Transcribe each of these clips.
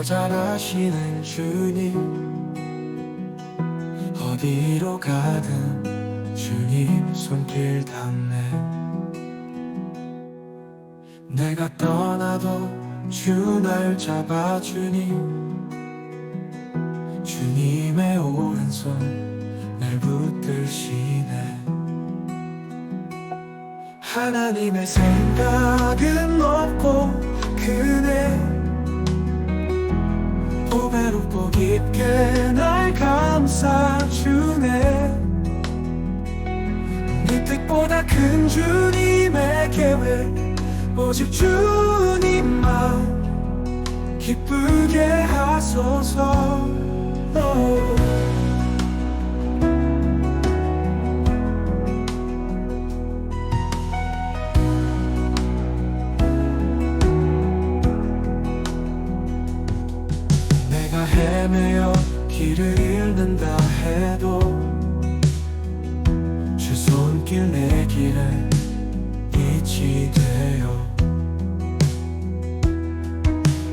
더잘 아시는 주님. 어디로 가든 주님 손길 닿네. 내가 떠나도 주 날 잡아주니. 주님의 오른손 날 붙드시네. 하나님의 생각은 높고 크네 보배롭고 깊게 날 감싸주네. 네 뜻보다 큰 주님의 계획 오직 주님만 기쁘게 하소서 헤매어 길을 잃는다 해도 주 손길 내 길을 잊지 돼요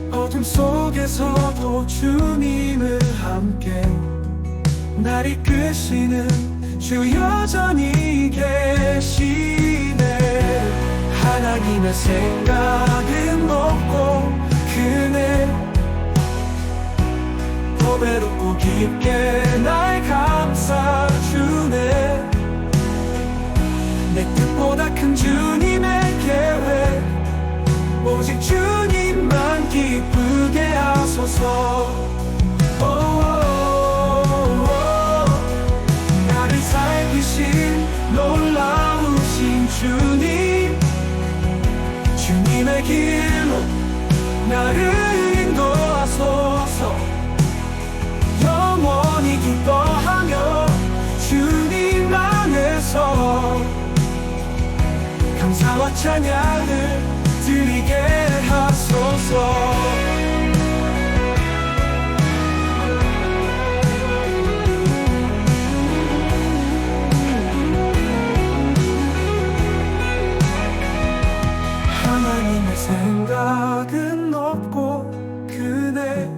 어둠 속에서도 주님을 함께 날 이끄시는 주 여전히 계시네. 하나님의 생각은 높고 크네 보배롭고 깊게 날 감싸주네 내 뜻보다 큰 주님의 계획 오직 주님만 기쁘게 하소서. 나를 살피신 놀라우신 주님 주님의 길로 나를 감사와 찬양을 드리게 하소서. 하나님의 생각은 높고 크네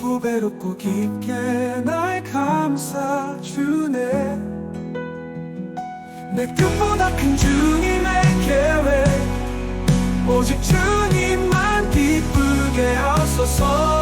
보배롭고 깊게 날 감싸주네 내 뜻보다 큰 주님의 계획. 오직 주님만 기쁘게 하소서